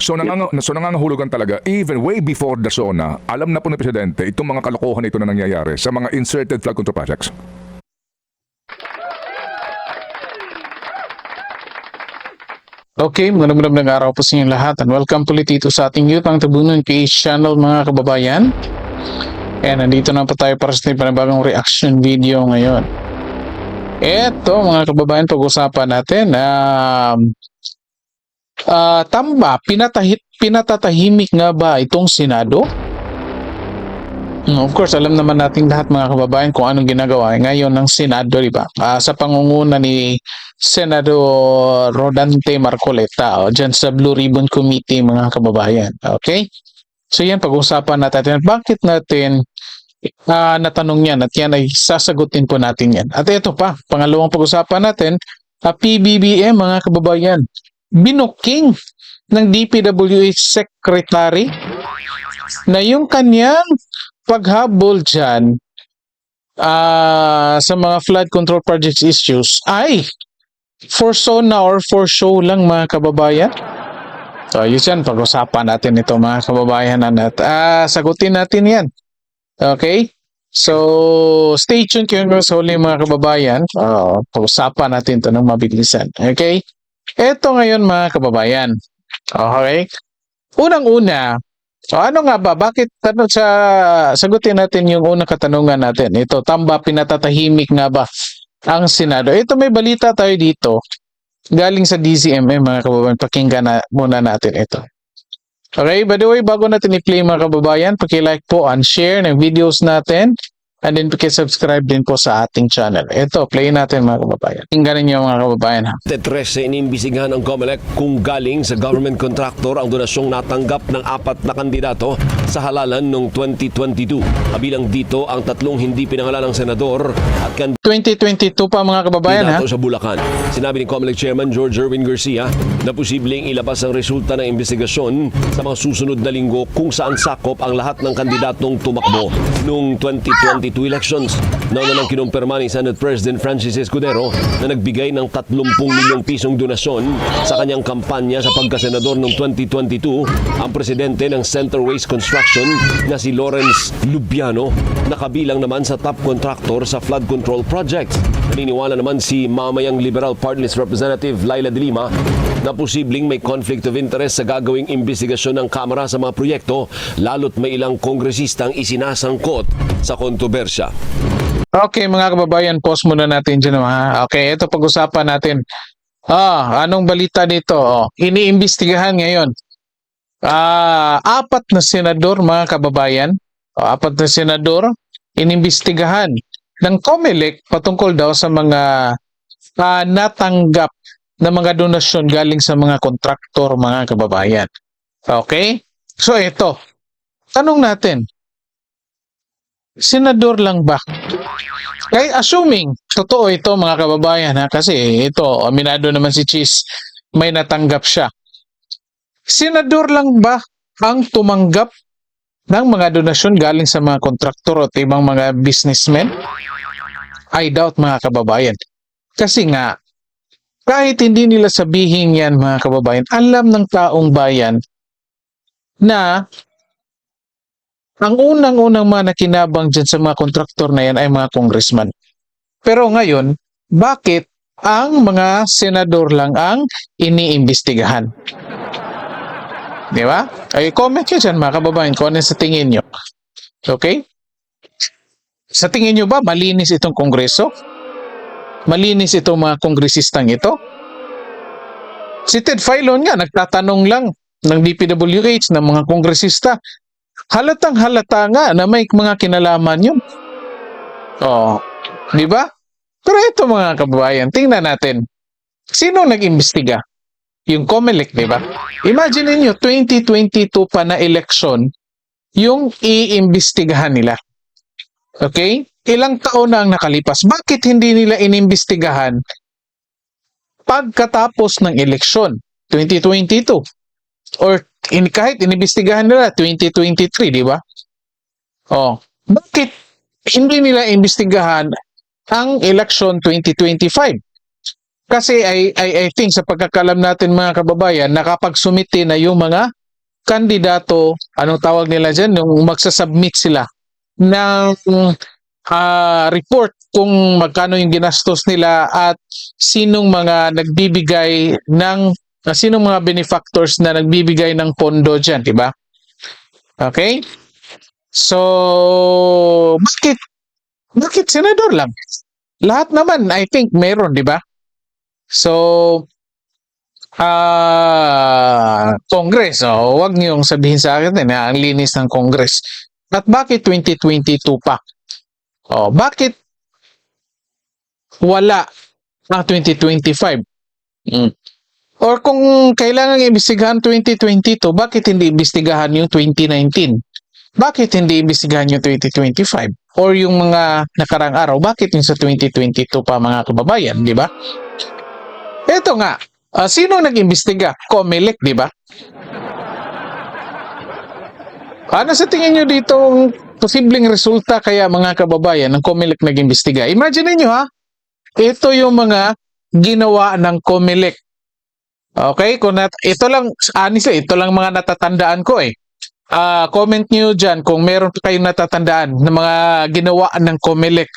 So, nangang, so nangangahulugan talaga, even way before the SONA, alam na po ng Presidente itong mga kalokohan ito na nangyayari sa mga inserted flood control projects. Okay, magandang magandang araw po sa inyong lahat and welcome ulit dito sa ating Youth ang Tabunan Case Channel mga kababayan. And nandito na po tayo para sa ating panibagong reaction video ngayon. Eto mga kababayan, pag-usapan natin na ah tamba, pinatahit, pinatatahimik nga ba itong Senado? Of course, alam naman nating lahat mga kababayan kung anong ginagawa ngayon ng Senado, di ba? Ah, sa pangunguna ni Senador Rodante Marcoleta o dyan sa Blue Ribbon Committee mga kababayan. Okay? So yan, pag-usapan natin. Bakit natin ah, natanong yan at yan ay sasagutin po natin yan. At ito pa, pangalawang pag-usapan natin, ah, PBBM mga kababayan, binuking ng DPWH Secretary na yung kanyang paghabol dyan ah, sa mga flood control projects issues ay for SONA or for show lang mga kababayan. So, yun yan, pag-usapan natin ito mga kababayan. At ah, sagutin natin yan. Okay? So, stay tuned kayo sa huli mga kababayan. Ah, pag-usapan natin ito ng mabilisan. Okay? Ito ngayon mga kababayan. Okay? Unang-una, so ano nga ba? Bakit ano, sa sagutin natin yung unang katanungan natin? Ito, tamba pinatatahimik nga ba ang Senado? Ito may balita tayo dito galing sa DCMM mga kababayan. Pakinggan na muna natin ito. Okay, by the way, bago natin i-play mga kababayan, paki-like po and share ng videos natin and then paki-subscribe din po sa ating channel. Ito, play natin mga kababayan. Tingnan niyo mga kababayan ha. Tetres inimbisigahan ng COMELEC kung galing sa government contractor ang donasyong natanggap ng apat na kandidato sa halalan noong 2022. Kabilang dito ang tatlong hindi pinangalan ng senador at 2022 pa mga kababayan ha. sa Bulacan. Sinabi ni COMELEC Chairman George Erwin Garcia na posibleng ilabas ang resulta ng investigasyon sa mga susunod na linggo kung saan sakop ang lahat ng kandidatong tumakbo noong 2022 elections. Nauna nang kinumpirma ni Senate President Francis Escudero na nagbigay ng 30 milyong pisong donasyon sa kanyang kampanya sa pagkasenador noong 2022 ang presidente ng Center Waste Construction na si Lawrence Lubiano na kabilang naman sa top contractor sa flood control project. Naniniwala naman si mamayang Liberal Party Representative Laila de Lima na posibleng may conflict of interest sa gagawing investigasyon ng Kamara sa mga proyekto lalo't may ilang kongresistang isinasangkot sa kontrobersya. Okay mga kababayan, pause muna natin dyan ha. Okay, ito pag-usapan natin. Ah, anong balita dito? Oh, iniimbestigahan ngayon. Ah, apat na senador mga kababayan, oh, apat na senador inimbestigahan ng COMELEC patungkol daw sa mga ah, natanggap na mga donasyon galing sa mga kontraktor mga kababayan. Okay? So ito, tanong natin, senador lang ba kaya assuming, totoo ito mga kababayan ha, kasi ito, aminado naman si Cheese, may natanggap siya. Senador lang ba ang tumanggap ng mga donasyon galing sa mga kontraktor at ibang mga businessmen? I doubt mga kababayan. Kasi nga, kahit hindi nila sabihin yan mga kababayan, alam ng taong bayan na ang unang-unang mga nakinabang dyan sa mga kontraktor na yan ay mga congressman. Pero ngayon, bakit ang mga senador lang ang iniimbestigahan? Di ba? Ay, comment nyo dyan mga kababayan kung ano sa tingin nyo. Okay? Sa tingin nyo ba malinis itong kongreso? Malinis itong mga kongresistang ito? Si Ted Filon nga, nagtatanong lang ng DPWH ng mga kongresista halatang halata nga na may mga kinalaman yun. Oh, di ba? Pero ito mga kababayan, tingnan natin. Sino nag-imbestiga? Yung COMELEC, di ba? Imagine niyo 2022 pa na election, yung iimbestigahan nila. Okay? Ilang taon na ang nakalipas. Bakit hindi nila inimbestigahan pagkatapos ng eleksyon? 2022. Or in, kahit inimbestigahan nila 2023, di ba? Oh, bakit hindi nila imbestigahan ang election 2025? Kasi I, I, I think sa pagkakalam natin mga kababayan, nakapagsumite na yung mga kandidato, anong tawag nila dyan, yung magsasubmit sila ng ah, report kung magkano yung ginastos nila at sinong mga nagbibigay ng ah, sinong mga benefactors na nagbibigay ng pondo dyan, di ba? Okay? So, bakit bakit senador lang? Lahat naman, I think, meron, di ba? So, ah, Congress, oh, wag niyong sabihin sa akin na ang linis ng Congress. At bakit 2022 pa? Oh, bakit wala ang 2025? Mm. Or kung kailangan imbestigahan 2022, bakit hindi imbestigahan yung 2019? Bakit hindi imbestigahan yung 2025? Or yung mga nakarang araw, bakit yung sa 2022 pa mga kababayan, di ba? Ito nga, ah, sino nag-imbestiga? Comelec, di ba? Ano sa tingin nyo dito posibleng resulta kaya mga kababayan ng Comelec nag-imbestiga? Imagine niyo ha, ito yung mga ginawa ng Comelec. Okay, kung nat ito lang honestly, ito lang mga natatandaan ko eh. Ah, comment niyo diyan kung meron kayong natatandaan ng mga ginawa ng Comelec.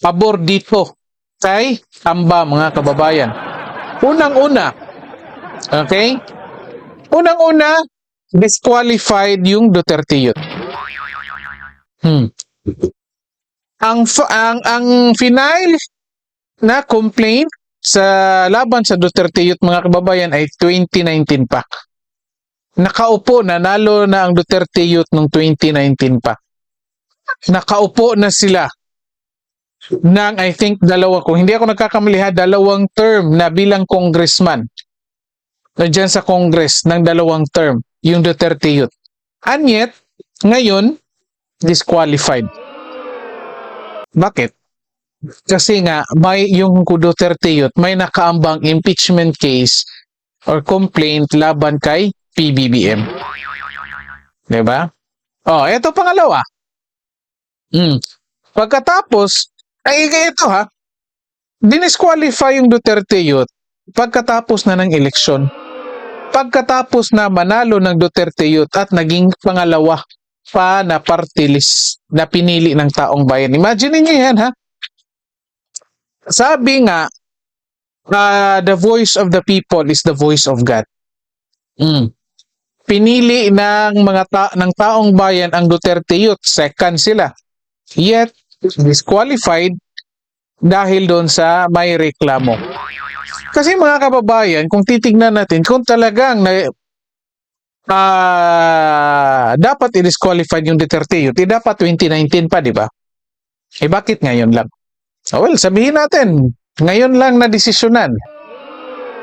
Pabor dito kay Tamba mga kababayan. Unang-una, okay? Unang-una, disqualified yung Duterte Youth. Hmm. Ang ang ang final na complaint sa laban sa Duterte Youth mga kababayan ay 2019 pa. Nakaupo, nanalo na ang Duterte Youth noong 2019 pa. Nakaupo na sila ng I think dalawa, kung hindi ako nagkakamali ha, dalawang term na bilang congressman. Diyan sa Congress ng dalawang term, yung Duterte Youth. And yet, ngayon, disqualified. Bakit? Kasi nga, may yung Duterte Youth, may nakaambang impeachment case or complaint laban kay PBBM. ba? Oh, eto pangalawa. Mm. Pagkatapos, ay ito ha, dinisqualify yung Duterte Youth pagkatapos na ng eleksyon. Pagkatapos na manalo ng Duterte Youth at naging pangalawa pa na party list na pinili ng taong bayan. Imagine niyo yan ha. Sabi nga, uh, the voice of the people is the voice of God. Mm. Pinili ng mga ta- ng taong bayan ang Duterte Youth, second sila. Yet disqualified dahil doon sa may reklamo. Kasi mga kababayan, kung titignan natin, kung talagang na, ah dapat i-disqualified yung Duterte Youth, eh, dapat 2019 pa, di ba? Eh bakit ngayon lang? Oh, well, sabihin natin, ngayon lang na desisyonan.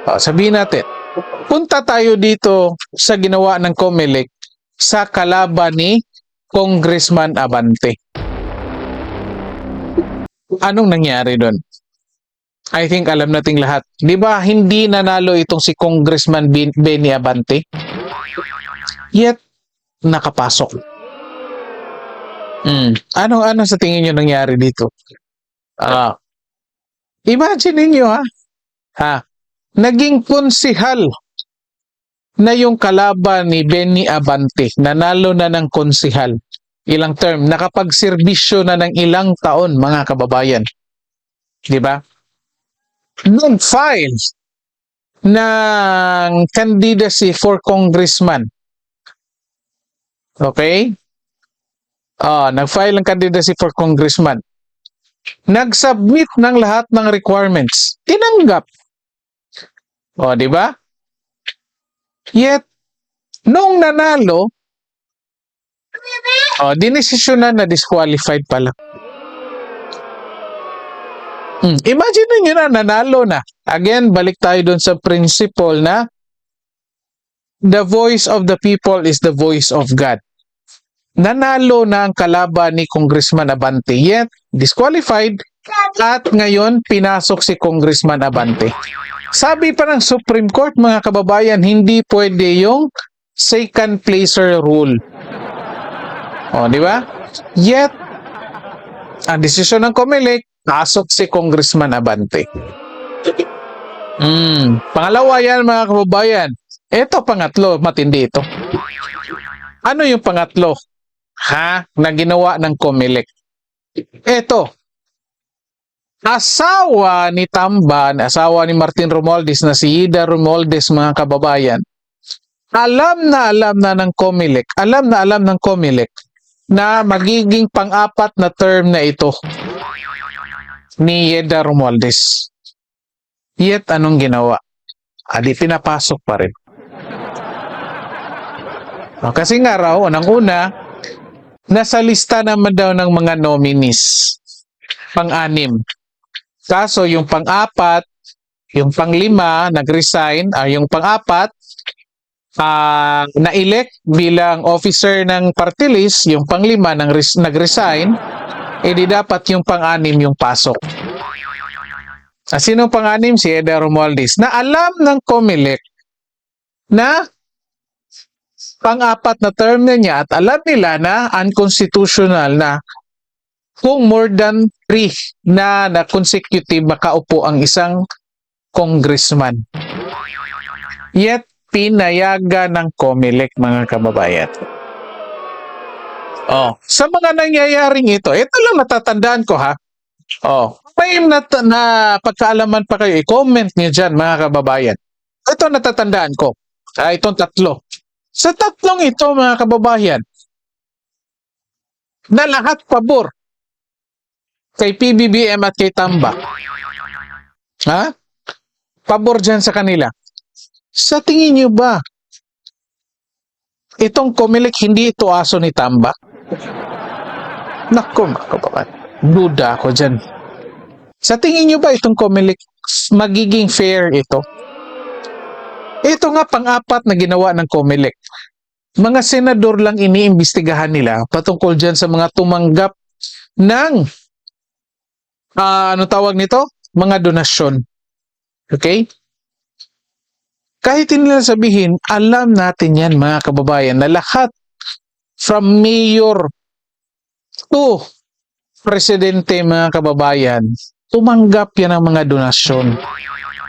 Oh, sabihin natin, punta tayo dito sa ginawa ng COMELEC sa kalaban ni Congressman Abante. Anong nangyari doon? I think alam nating lahat. 'Di ba hindi nanalo itong si Congressman Ben- Benny Abante? Yet nakapasok. Hmm. Ano ano sa tingin niyo nangyari dito? Ah. imagine niyo ha. Ha. Naging konsihal na yung kalaban ni Benny Abante. Nanalo na ng konsihal. Ilang term. Nakapagserbisyo na ng ilang taon, mga kababayan. Di ba? Nag-file ng candidacy for congressman. Okay? Ah, nag-file ng candidacy for congressman. Nag-submit ng lahat ng requirements. Tinanggap. O, di ba? Yet, nung nanalo, oh, dinesisyonan na disqualified pala. Hmm. Imagine niyo na, nanalo na. Again, balik tayo dun sa principle na the voice of the people is the voice of God. Nanalo na ang kalaban ni Congressman Abante, yet disqualified at ngayon pinasok si Congressman Abante. Sabi pa ng Supreme Court, mga kababayan, hindi pwede yung second placer rule. O, di ba? Yet, ang desisyon ng COMELEC, pasok si Congressman Abante. Mm. Pangalawa yan mga kababayan. Ito pangatlo, matindi ito. Ano yung pangatlo? Ha? Na ginawa ng Comelec. Ito. Asawa ni Tamban, asawa ni Martin Romualdez na si Ida Romualdez mga kababayan. Alam na alam na ng Comelec, alam na alam ng Comelec na magiging pang-apat na term na ito ni Ida Romualdez. Yet anong ginawa? Adi pinapasok pa rin. O, kasi nga raw, unang-una, nasa lista naman daw ng mga nominees. Pang-anim. Kaso yung pang-apat, yung pang-lima, nag-resign, ah, yung pang-apat, ah, na-elect bilang officer ng party list, yung pang-lima nang res- nag-resign, edi dapat yung pang-anim yung pasok. Ah, sino pang-anim? Si Eda Romualdez. Na alam ng COMELEC na pang-apat na term na niya at alam nila na unconstitutional na kung more than three na, na consecutive makaupo ang isang congressman. Yet, pinayaga ng COMELEC mga kababayan. Oh, sa mga nangyayaring ito, ito lang natatandaan ko ha. Oh, may na, na pagkaalaman pa kayo, i-comment niyo dyan mga kababayan. Ito natatandaan ko. Ah, itong tatlo. Sa tatlong ito mga kababayan, na lahat pabor kay PBBM at kay Tamba. Ha? Pabor dyan sa kanila. Sa tingin niyo ba, itong Comelec hindi ito aso ni Tamba? Naku mga kababayan, duda ako dyan. Sa tingin niyo ba itong Comelec magiging fair ito? Ito nga pang-apat na ginawa ng Comelec. Mga senador lang iniimbestigahan nila patungkol dyan sa mga tumanggap ng ah, ano tawag nito? Mga donasyon. Okay? Kahit hindi nila sabihin, alam natin yan mga kababayan na lahat from mayor to presidente mga kababayan, tumanggap yan ng mga donasyon.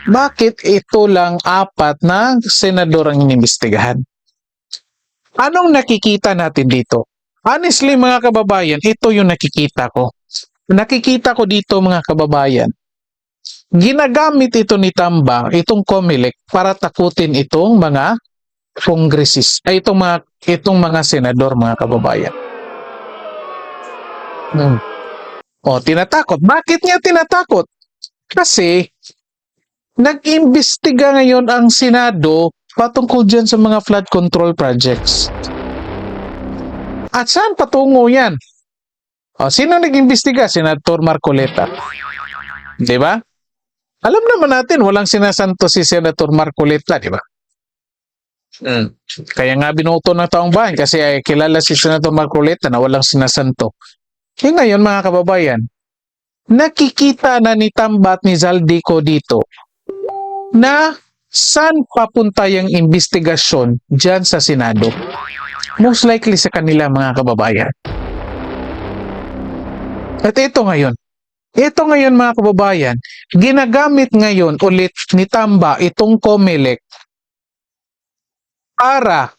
Bakit ito lang apat na senador ang inimbestigahan? Anong nakikita natin dito? Honestly mga kababayan, ito yung nakikita ko. Nakikita ko dito mga kababayan, ginagamit ito ni Tamba, itong Comelec, para takutin itong mga congressist, ay itong mga, itong mga senador mga kababayan. Hmm. O, tinatakot. Bakit niya tinatakot? Kasi, nag-imbestiga ngayon ang Senado patungkol dyan sa mga flood control projects. At saan patungo yan? O, sino nag-imbestiga? Senator Marcoleta. Di ba? Alam naman natin, walang sinasanto si Senator Marcoleta, di ba? Mm. Kaya nga binuto ng taong bayan kasi ay kilala si Senator Marcoleta na walang sinasanto. Eh ngayon mga kababayan, nakikita na ni Tambat ni Zaldico dito na saan papunta yung investigasyon dyan sa Senado. Most likely sa kanila mga kababayan. At ito ngayon, ito ngayon mga kababayan, ginagamit ngayon ulit ni Tamba itong Comelec para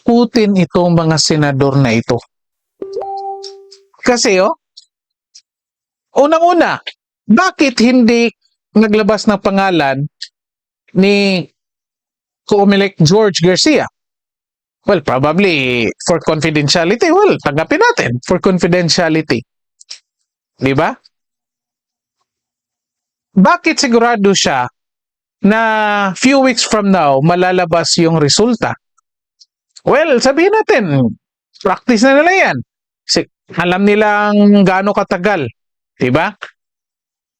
kutin itong mga senador na ito. Kasi oh, unang-una, bakit hindi naglabas ng pangalan ni Comelec George Garcia? Well, probably for confidentiality. Well, tanggapin natin for confidentiality. Di ba? Bakit sigurado siya na few weeks from now malalabas yung resulta? Well, sabihin natin, practice na nila yan. Si- alam nilang gaano katagal. Di ba?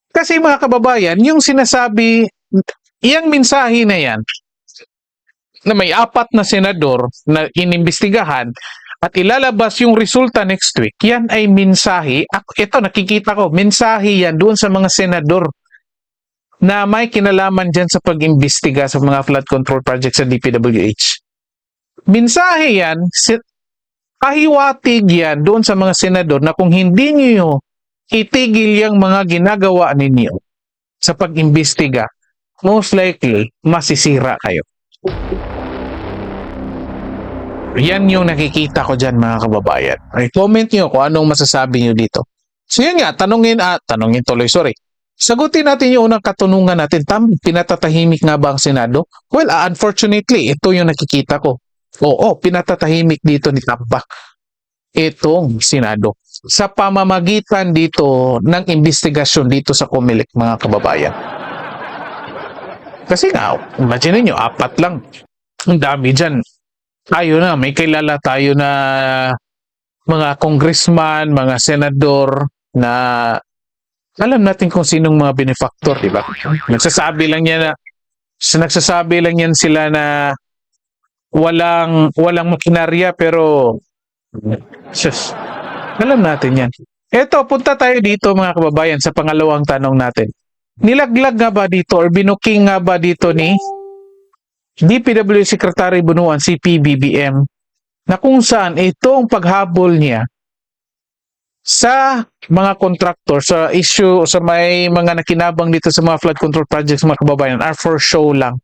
Kasi mga kababayan, yung sinasabi, iyang mensahe na yan, na may apat na senador na inimbestigahan at ilalabas yung resulta next week, yan ay mensahe. Ito, nakikita ko, mensahe yan doon sa mga senador na may kinalaman dyan sa pag-imbestiga sa mga flood control project sa DPWH. Mensahe yan, pahiwatig yan doon sa mga senador na kung hindi niyo itigil yung mga ginagawa ninyo sa pag-imbestiga, most likely, masisira kayo. Yan yung nakikita ko dyan mga kababayan. Ay, comment nyo kung anong masasabi nyo dito. So yun nga, tanungin, ah, tanungin tuloy, sorry. Sagutin natin yung unang katanungan natin. Tam, pinatatahimik nga ba ang Senado? Well, ah, unfortunately, ito yung nakikita ko. Oo, pinatatahimik dito ni Tambak itong Senado sa pamamagitan dito ng investigasyon dito sa Comelec mga kababayan. Kasi nga, imagine nyo, apat lang. Ang dami dyan. Tayo na, may kilala tayo na mga congressman, mga senador na alam natin kung sinong mga benefactor, di ba? Nagsasabi lang yan na nagsasabi lang yan sila na walang walang makinarya pero Sus. Alam natin yan. Eto, punta tayo dito mga kababayan sa pangalawang tanong natin. Nilaglag nga ba dito or binuking nga ba dito ni DPW Secretary Bunuan si PBBM na kung saan itong paghabol niya sa mga contractor sa issue sa may mga nakinabang dito sa mga flood control projects mga kababayan are for show lang.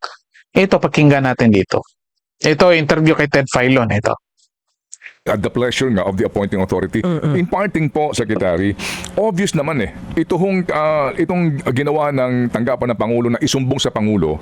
Ito pakinggan natin dito. Ito interview kay Ted Filon ito. at the pleasure nga of the appointing authority. In parting po, Secretary, obvious naman eh, ito hong, ah, itong ginawa ng tanggapan ng Pangulo na isumbong sa Pangulo,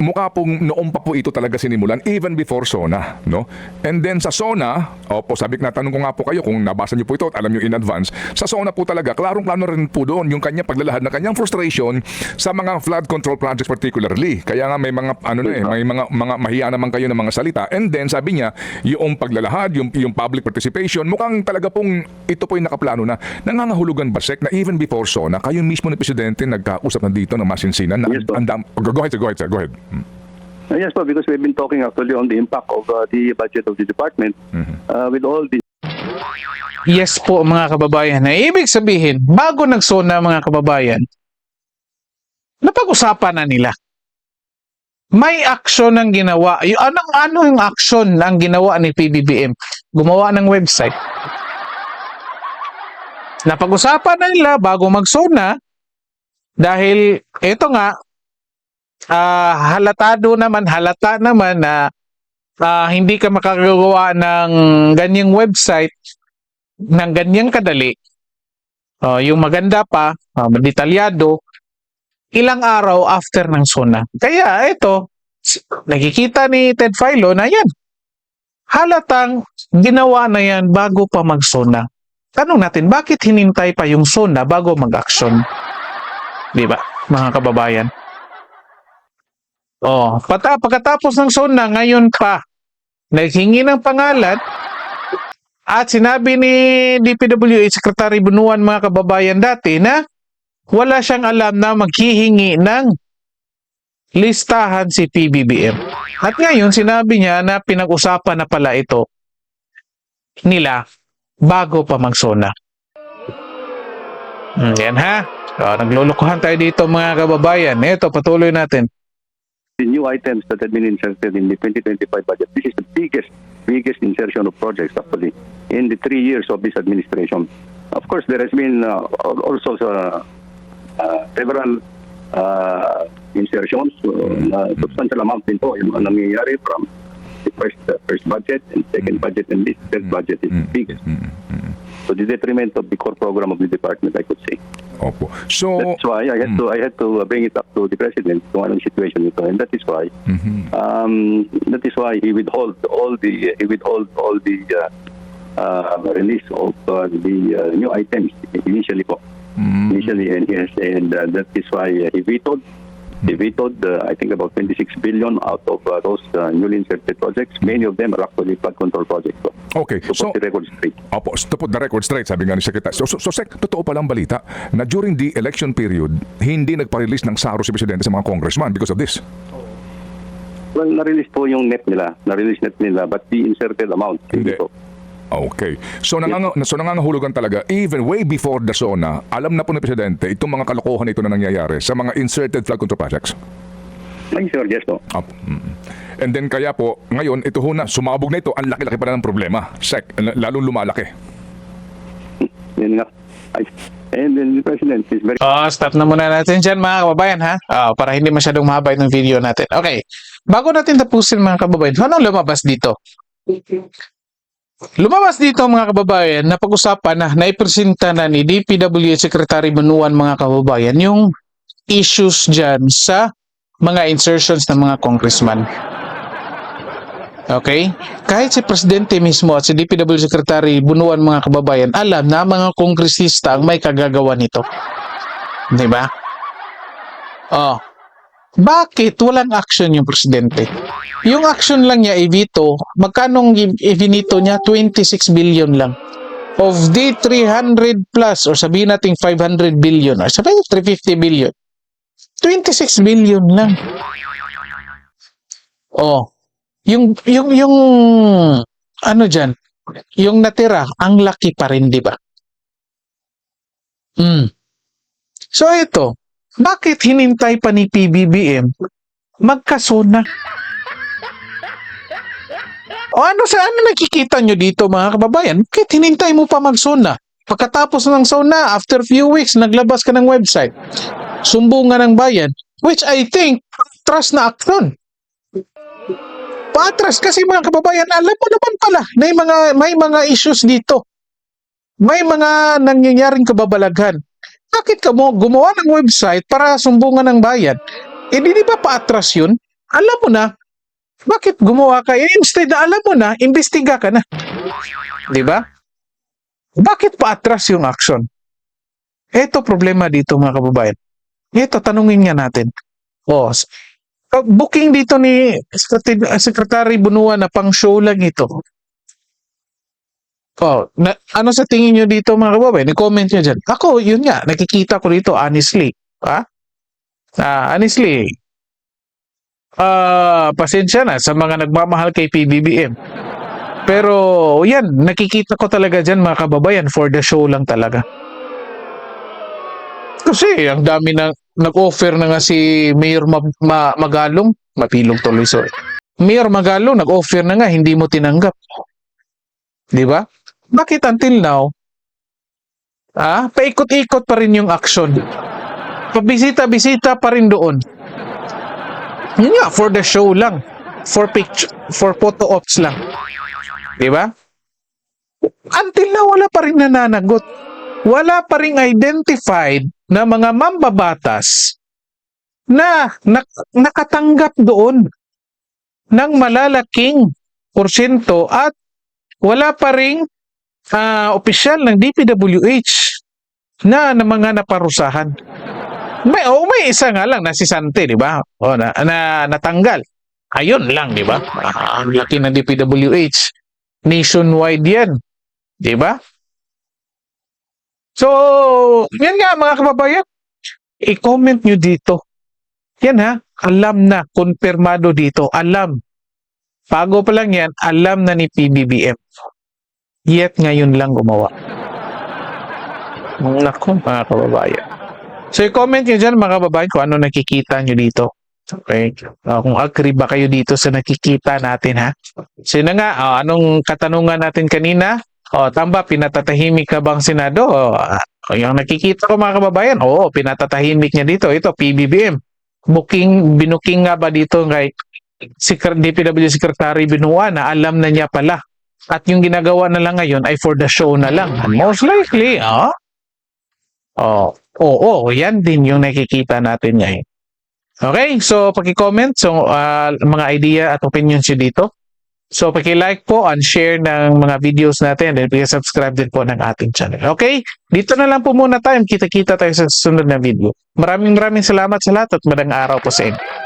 mukha pong noon pa po ito talaga sinimulan even before SONA no? And then sa SONA opo sabi ko natanong ko nga po kayo kung nabasa niyo po ito at alam niyo in advance sa SONA po talaga klarong klaro rin po doon yung kanya paglalahad ng kanyang frustration sa mga flood control projects particularly. Kaya nga may mga ano na eh may mga mga mahiya naman kayo ng mga salita. And then sabi niya yung paglalahad yung yung public participation mukhang talaga pong ito po yung nakaplano na nangangahulugan ba sec na even before SONA kayo mismo ni presidente nagkausap na dito ng masinsinan na Yes, andam go go ahead go ahead go ahead Yes, po, because we've been talking actually on the impact of uh, the budget of the department uh, with all the Yes po mga kababayan. Na ibig sabihin, bago nagsona mga kababayan, napag-usapan na nila. May action ang ginawa. Yung, anong, ano yung action ang ginawa ni PBBM? Gumawa ng website. Napag-usapan na nila bago magsona dahil ito nga, ah, halatado naman, halata naman na ah, hindi ka makakagawa ng ganyang website ng ganyang kadali, oh, yung maganda pa, uh, detalyado, ilang araw after ng SONA. Kaya ito, nakikita ni Ted Filo na yan. Halatang ginawa na yan bago pa mag-SONA. Tanong natin, bakit hinintay pa yung SONA bago mag-action? Di ba, mga kababayan? Oh, pata pagkatapos ng SONA, ngayon pa, naghingi ng pangalan at sinabi ni DPWH Secretary Bunuan mga kababayan dati na wala siyang alam na maghihingi ng listahan si PBBM. At ngayon sinabi niya na pinag-usapan na pala ito nila bago pa magsona. Hmm, yan ha. So, naglulukuhan tayo dito mga kababayan. Ito, patuloy natin. The new items that had been inserted in the 2025 budget. This is the biggest, biggest insertion of projects actually in the three years of this administration. Of course, there has been uh, al- also uh, uh, several uh, insertions, uh, substantial amount din po yung nangyayari from the first uh, first budget and second budget and this third budget is big. So the detriment of the core program of the department, I could say. Opo. So, That's why I had to I had to bring it up to the president kung anong situation ito, and that is why um, that is why he withhold all the he withhold all the uh, uh, release of uh, the uh, new items initially po. Initially, and yes, and uh, that is why uh, he vetoed. He vetoed, uh, I think, about 26 billion out of uh, those uh, newly inserted projects. Many of them are actually flood control projects. Po. okay. To So, put the record straight. Opo, to put the record straight, sabi nga ni Secretary. So, so, so Sec, totoo palang balita na during the election period, hindi nagpa-release ng SARO si Presidente sa mga congressman because of this. Well, na-release po yung net nila. Na-release net nila, but the inserted amount, hindi Hindi. po. Okay. So, nanganga, so nangangahulugan talaga, even way before the SONA, alam na po ni Presidente itong mga kalokohan ito na nangyayari sa mga inserted flood control projects. Ay, sir, yes po. Mm. And then kaya po, ngayon, ito ho na, sumabog na ito, ang laki-laki pa na ng problema. Sec, lalong lumalaki. Yun nga. And then the President is very Oh, stop na muna natin dyan mga kababayan ha. Ah, para hindi masyadong mahaba itong video natin. Okay. Bago natin tapusin mga kababayan, anong lumabas dito? Lumabas dito mga kababayan na pag-usapan na naipresenta na ni DPWH Secretary Manuan mga kababayan yung issues dyan sa mga insertions ng mga congressman. Okay? Kahit si Presidente mismo at si DPW Secretary Bunuan mga kababayan, alam na mga kongresista ang may kagagawa nito. Di ba? Oh. Bakit walang action yung presidente? Yung action lang niya i-veto, magkanong i-veto niya? 26 billion lang. Of the 300 plus or sabihin natin 500 billion or sabihin 350 billion. 26 billion lang. Oh. Yung yung yung ano diyan? Yung natira, ang laki pa rin, di ba? Hmm. So ito, bakit hinintay pa ni PBBM magkasona? O ano sa ano nakikita nyo dito mga kababayan? Bakit hinintay mo pa magsona? Pagkatapos ng sauna, after few weeks, naglabas ka ng website. Sumbungan ng bayan, which I think, trust na action. Patras kasi mga kababayan, alam mo naman pala, may mga, may mga issues dito. May mga nangyayaring kababalaghan. Bakit ka mo gumawa ng website para sumbungan ng bayan? Eh di, di ba paatras yun? Alam mo na, bakit gumawa ka? Eh, instead na alam mo na, imbestiga ka na. Di ba? Bakit paatras yung action? Ito problema dito mga kababayan. Ito, tanungin nga natin. O, uh, booking dito ni Secretary, Secretary Bunuan na pang show lang ito. Oh, na, ano sa tingin nyo dito mga kababayan? I-comment nyo dyan. Ako, yun nga, nakikita ko dito, honestly. Ha? Ah, honestly, ah, pasensya na sa mga nagmamahal kay PBBM. Pero, yan, nakikita ko talaga dyan mga kababayan for the show lang talaga. Kasi, ang dami na, nag-offer na nga si Mayor Ma- Ma- Magalong, mapilong tuloy, sorry. Mayor Magalong, nag-offer na nga, hindi mo tinanggap. Di ba? Bakit until now, ah, paikot-ikot pa rin yung action. Pabisita-bisita pa rin doon. Yun nga, for the show lang. For picture, for photo ops lang. Di ba? Until now, wala pa rin nananagot. Wala pa rin identified na mga mambabatas na nak- nakatanggap doon ng malalaking porsyento at wala pa ring ah, opisyal ng DPWH na, na mga naparusahan. May oh, may isa nga lang na si Sante, di ba? O na, na natanggal. Ayun lang, di ba? Ah, ang laki ng DPWH. Nationwide 'yan. Di ba? So, yan nga mga kababayan. I-comment nyo dito. Yan ha, alam na, konfirmado dito, alam. Bago pa lang yan, alam na ni PBBM. Yet ngayon lang gumawa. Naku, mga kababayan. So, i-comment nyo dyan mga kababayan kung ano nakikita nyo dito. Okay? Ah, kung agree ba kayo dito sa nakikita natin ha. So, na nga, ah, anong katanungan natin kanina? O, tamba, pinatatahimik ka bang Senado? Ah, yung nakikita ko mga kababayan, oo, pinatatahimik niya dito. Ito, PBBM. Booking, binuking nga ba dito kay DPW Secretary Binua na alam na niya pala. At yung ginagawa na lang ngayon ay for the show na lang. Most likely, ah. Oh, oo, yan din yung nakikita natin ngayon. Okay, so paki-comment so ah, mga idea at opinions nyo dito. So paki-like po and share ng mga videos natin and paki-subscribe din po ng ating channel. Okay? Dito na lang po muna tayo. Kita-kita tayo sa susunod na video. Maraming maraming salamat sa lahat at magandang araw po sa inyo.